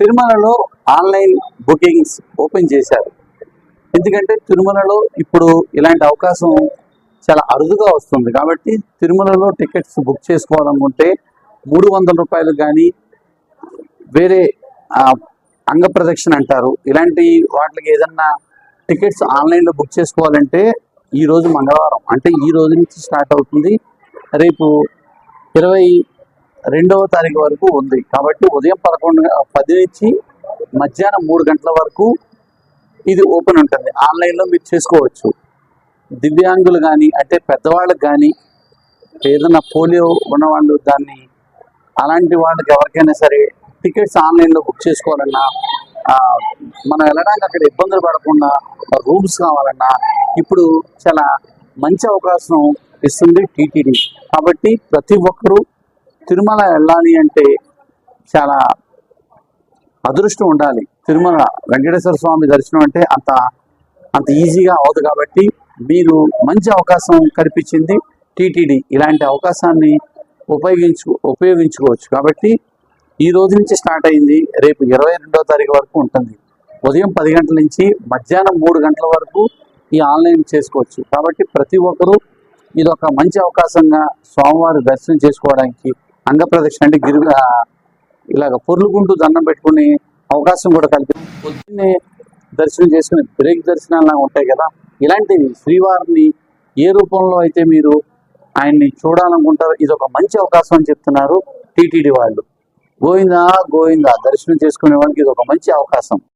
తిరుమలలో online bookings open చేశారు. ఎందుకంటే తిరుమలలో ఇప్పుడు ఇలాంటి అవకాశం చాలా అరుదుగా వస్తుంది. కాబట్టి తిరుమలలో టికెట్స్ బుక్ చేసుకోవాలనుకుంటే మూడు వందల రూపాయలు కానీ వేరే అంగ ప్రదక్షిణ అంటారు. ఇలాంటి వాటికి ఏదన్నా టికెట్స్ ఆన్లైన్లో బుక్ చేసుకోవాలంటే ఈరోజు మంగళవారం. అంటే ఈ రోజు నుంచి స్టార్ట్ అవుతుంది. రేపు ఇరవై రెండవ తారీఖు వరకు ఉంది. కాబట్టి ఉదయం పదకొండు పది నుంచి మధ్యాహ్నం మూడు గంటల వరకు ఇది ఓపెన్ ఉంటుంది. ఆన్లైన్లో మీరు చేసుకోవచ్చు. దివ్యాంగులు కానీ అంటే పెద్దవాళ్ళకి కానీ ఏదైనా పోలియో ఉన్నవాళ్ళు దాన్ని అలాంటి వాళ్ళకి ఎవరికైనా సరే టికెట్స్ ఆన్లైన్లో బుక్ చేసుకోవాలన్నా మనం వెళ్ళడానికి అక్కడ ఇబ్బందులు పడకుండా రూమ్స్ కావాలన్నా ఇప్పుడు చాలా మంచి అవకాశం ఇస్తుంది టీటీడీ. కాబట్టి ప్రతి ఒక్కరూ తిరుమల వెళ్ళాలి అంటే చాలా అదృష్టం ఉండాలి. తిరుమల వెంకటేశ్వర స్వామి దర్శనం అంటే అంత అంత ఈజీగా అవదు కాబట్టి మీరు మంచి అవకాశం కల్పించింది టీటీడీ. ఇలాంటి అవకాశాన్ని ఉపయోగించు ఉపయోగించుకోవచ్చు. కాబట్టి ఈ రోజు నుంచి స్టార్ట్ అయింది. రేపు ఇరవై రెండవ తారీఖు వరకు ఉంటుంది. ఉదయం పది గంటల నుంచి మధ్యాహ్నం మూడు గంటల వరకు ఈ ఆన్లైన్ చేసుకోవచ్చు. కాబట్టి ప్రతి ఒక్కరూ ఇది ఒక మంచి అవకాశంగా స్వామివారి దర్శనం చేసుకోవడానికి అంగ ప్రదక్షిణ అంటే గిరి ఇలాగ పొర్లుకుంటూ దండం పెట్టుకుని అవకాశం కూడా కలిపి పొద్దున్నే దర్శనం చేసుకుని బ్రేక్ దర్శనాలు ఉంటాయి కదా ఇలాంటివి శ్రీవారిని ఏ రూపంలో అయితే మీరు ఆయన్ని చూడాలనుకుంటారో ఇది ఒక మంచి అవకాశం అని చెప్తున్నారు టీటీడీ వాళ్ళు. గోవిందా గోవిందా దర్శనం చేసుకునే వాళ్ళకి ఇది ఒక మంచి అవకాశం.